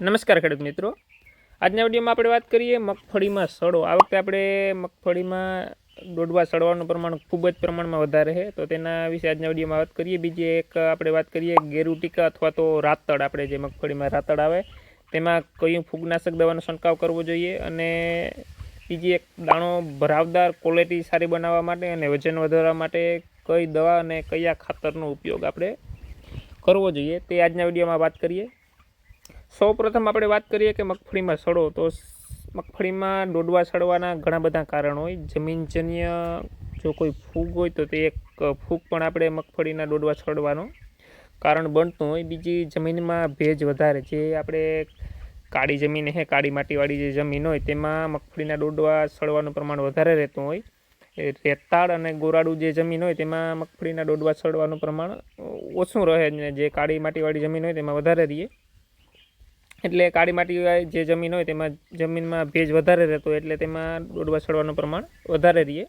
નમસ્કાર ખેડૂત મિત્રો. આજના વિડીયોમાં આપણે વાત કરીએ મગફળીમાં સડો. આ વખતે આપણે મગફળીમાં દોડવા સડવાનું પ્રમાણ ખૂબ જ પ્રમાણમાં વધારે છે. તો તેના વિશે આજના વિડીયોમાં વાત કરીએ. બીજી એક આપણે વાત કરીએ ગેરુટીકા અથવા તો રાતળ આપણે જે મગફળીમાં રાતળ આવે, તેમાં કયું ફૂગનાશક દવાનો છંટકાવ કરવો જોઈએ અને બીજી એક દાણો ભરાવદાર ક્વોલિટી સારી બનાવવા માટે અને વજન વધારવા માટે કઈ દવા અને કયા ખાતરનો ઉપયોગ આપણે કરવો જોઈએ તે આજના વિડીયોમાં વાત કરીએ. સૌ પ્રથમ આપણે વાત કરીએ કે મગફળીમાં સડો, તો મગફળીમાં ડોડવા સડવાના ઘણા બધા કારણો હોય. જમીનજન્ય જો કોઈ ફૂગ હોય તો તે એક ફૂગ પણ આપણે મગફળીના ડોડવા સડવાનો કારણ બનતું હોય. બીજી જમીનમાં ભેજ વધારે, જે આપણે કાળી જમીન હે, કાળી માટીવાળી જે જમીન હોય તેમાં મગફળીના ડોડવા સડવાનું પ્રમાણ વધારે રહેતું હોય. રેતાળ અને ગોરાડું જે જમીન હોય તેમાં મગફળીના ડોડવા સડવાનું પ્રમાણ ઓછું રહે ને જે કાળી માટીવાળી જમીન હોય તેમાં વધારે રહીએ. એટલે કાળી માટી જે જમીન હોય તેમાં જમીનમાં ભેજ વધારે રહેતો એટલે તેમાં ડોડવા સડવાનું પ્રમાણ વધારે રહીએ.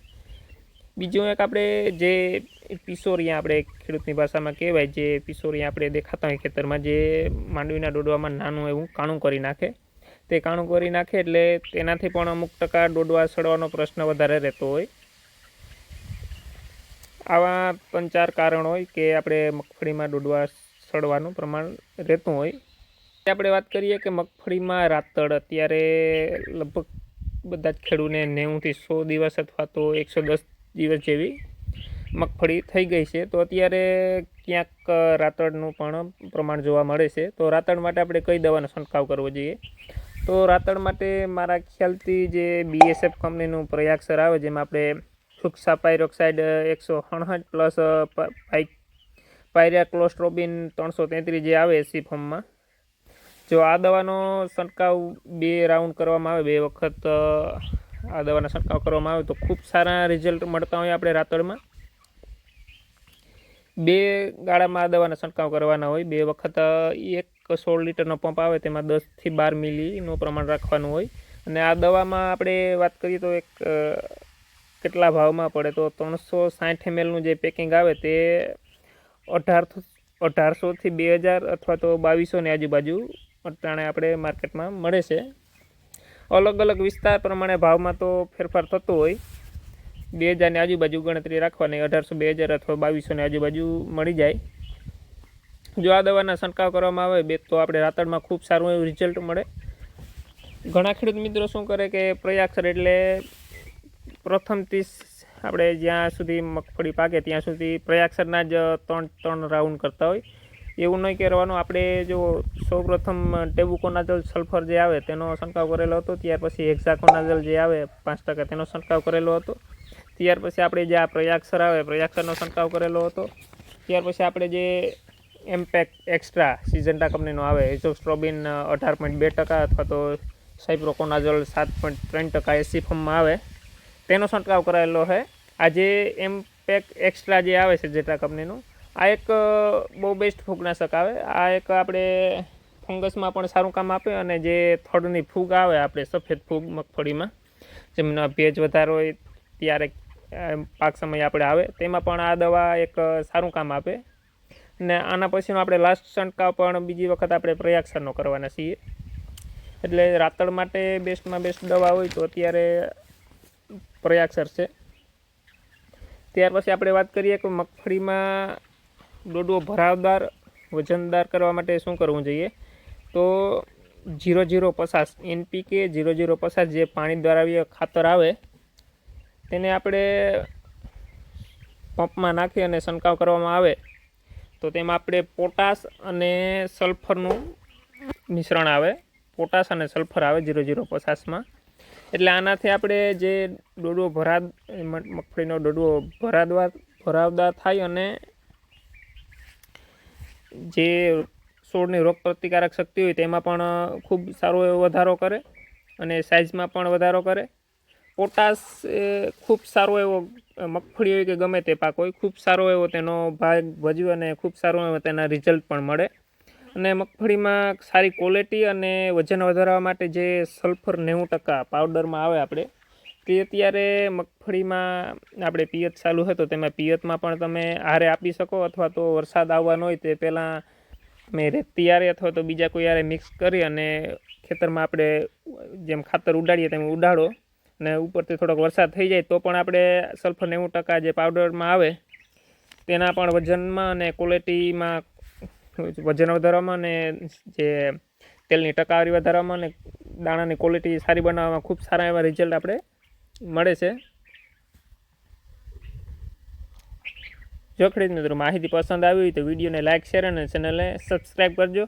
બીજું એક આપણે જે પિસોરિયા આપણે ખેડૂતની ભાષામાં કહેવાય, જે પિસોરિયા આપણે દેખાતા હોય ખેતરમાં, જે માંડવીના ડોડવામાં નાનું એવું કાણું કરી નાખે. તે કાણું કરી નાખે એટલે તેનાથી પણ અમુક ટકા ડોડવા સડવાનો પ્રશ્ન વધારે રહેતો હોય. આવા ત્રણ ચાર કારણ હોય કે આપણે મગફળીમાં ડોડવા સડવાનું પ્રમાણ રહેતું હોય. આપણે વાત કરીએ કે મગફળીમાં રાતળ, અત્યારે લગભગ બધા જ ખેડૂને નેવુંથી સો દિવસ અથવા તો એકસો દસ દિવસ જેવી મગફળી થઈ ગઈ છે. તો અત્યારે ક્યાંક રાતળનું પણ પ્રમાણ જોવા મળે છે. તો રાતળ માટે આપણે કઈ દવાનો છંટકાવ કરવો જોઈએ? તો રાતળ માટે મારા ખ્યાલથી જે બીએસએફ કંપનીનું પ્રયાગસર આવે, જેમાં આપણે ફ્લુક્સા પાયરોક્સાઇડ એકસો અણહઠ પ્લસ પાયરિયા ક્લોસ્ટ્રોબિન ત્રણસો તેત્રીસ જે આવે એસી ફોર્મમાં જો આ દવાનો છંટકાવ બે રાઉન્ડ કરવામાં આવે, બે વખત આ દવાનો છંટકાવ કરવામાં આવે તો ખૂબ સારા રિઝલ્ટ મળતા હોય આપણે રાતળમાં બે ગાળામાં આ દવાના છંટકાવ કરવાના હોય, બે વખત એક સોળ લીટરનો પંપ આવે તેમાં દસથી બાર મિલીનું પ્રમાણ રાખવાનું હોય. અને આ દવામાં આપણે વાત કરીએ તો એક કેટલા ભાવમાં પડે તો ત્રણસો સાઠ એમએલનું જે પેકિંગ આવે તે અઢાર અઢારસોથી બે હજાર અથવા તો બાવીસોની આજુબાજુ અટાણે આપણે માર્કેટમાં મળે છે. અલગ અલગ વિસ્તાર પ્રમાણે ભાવમાં તો ફેરફાર થતો હોય. બે હજારની આજુબાજુ ગણતરી રાખવાની અઢારસો, બે હજાર અથવા બાવીસોની આજુબાજુ મળી જાય. જો આ દવાના છંટકાવ કરવામાં આવે બે, તો આપણે રાતળમાં ખૂબ સારું એવું રિઝલ્ટ મળે. ઘણા ખેડૂત મિત્રો શું કરે કે પ્રયાક્ષર એટલે પ્રથમથી આપણે જ્યાં સુધી મગફળી પાકે ત્યાં સુધી પ્રયાક્ષરના જ ત્રણ ત્રણ રાઉન્ડ કરતા હોય. એવું નહીં કરવાનું આપણે જો સૌપ્રથમ ટેબુકોનાઝલ સલ્ફર જે આવે તેનો છંટકાવ કરેલો હતો. ત્યાર પછી હેક્ઝાકોનાઝલ જે આવે, પાંચ ટકા તેનો છંટકાવ કરેલો હતો. ત્યાર પછી આપણે જે આ પ્રયાક્ષર આવે પ્રયાક્ષરનો છંટકાવ કરેલો હતો. ત્યાર પછી આપણે જે એમ્પેક એક્સ્ટ્રા સિઝન્ટા કંપનીનો આવે, એઝોસ્ટ્રોબિન અઢાર પોઈન્ટ બે ટકા અથવા તો સાઇપ્રોકોનાઝોલ સાત પોઈન્ટ ત્રણ ટકા એસી ફોર્મમાં આવે, તેનો છંટકાવ કરાયેલો છે. આજે એમ્પેક એક્સ્ટ્રા જે આવે છે જેટા કંપનીનું આ એક બહુ બેસ્ટ ફૂગનાશક આવે. આ એક આપણે ફંગસમાં પણ સારું કામ આપે અને જે થડની ફૂગ આવે, આપણે સફેદ ફૂગ મગફળીમાં, જેમનો ભેજ વધારો હોય ત્યારે પાક સમય આપણે આવે. તેમાં પણ આ દવા એક સારું કામ આપે. ને આના પછીનો આપણે લાસ્ટ છંટકાવ પણ બીજી વખત આપણે પ્રયાગસરનો કરવાના છીએ. એટલે રાતળ માટે બેસ્ટમાં બેસ્ટ દવા હોય તો અત્યારે પ્રયાક્ષર છે. ત્યાર પછી આપણે વાત કરીએ કે મગફળીમાં દોડવો ભરાવદાર, વજનદાર કરવા માટે શું કરવું જોઈએ? તો જીરો જીરો પચાસ, એનપીકે જીરો જીરો પચાસ જે પાણી દ્વારા ખાતર આવે, તેને આપણે પંપમાં નાખી અને છંટકાવ કરવામાં આવે. તો તેમાં આપણે પોટાશ અને સલ્ફરનું મિશ્રણ આવે. પોટાશ અને સલ્ફર આવે જીરો જીરો પચાસમાં. એટલે આનાથી આપણે જે ડોડવો ભરાદ મ- મગફળીનો ડોડવો ભરાદવા, ભરાવદાર થાય અને જે છોડની રોગ પ્રતિકારક શક્તિ હોય તેમાં પણ ખૂબ સારો એવો વધારો કરે અને સાઇઝમાં પણ વધારો કરે. પોટાશ ખૂબ સારો એવો મગફળી હોય કે ગમે તે પાક હોય, ખૂબ સારો એવો તેનો ભાગ ભજવે અને ખૂબ સારો એવો તેના રિઝલ્ટ પણ મળે. અને મગફળીમાં સારી ક્વોલિટી અને વજન વધારવા માટે જે સલ્ફર નેવું ટકા પાવડરમાં આવે આપણે તે અત્યારે મગફળીમાં આપણે પિયત ચાલુ હોય તો તેમાં પિયતમાં પણ તમે આહારે આપી શકો અથવા તો વરસાદ આવવાનો હોય તે પહેલાં મેં રેતી યારે અથવા તો બીજા કોઈ યારે મિક્સ કરી અને ખેતરમાં આપણે જેમ ખાતર ઉડાડીએ તેમ ઉડાડો અને ઉપરથી થોડોક વરસાદ થઈ જાય તો પણ આપણે સલ્ફર નેવું ટકા જે પાવડરમાં આવે તેના પણ વજનમાં અને ક્વોલિટીમાં વજન વધારવામાં અને જે તેલની ટકાવારી વધારવામાં અને દાણાની ક્વોલિટી સારી બનાવવામાં ખૂબ સારા એવા રિઝલ્ટ આપણે મળે છે. જો ખેડૂત મિત્રો માહિતી પસંદ આવી હોય તો વિડીયોને લાઇક શેર અને ચેનલને સબસ્ક્રાઈબ કરજો.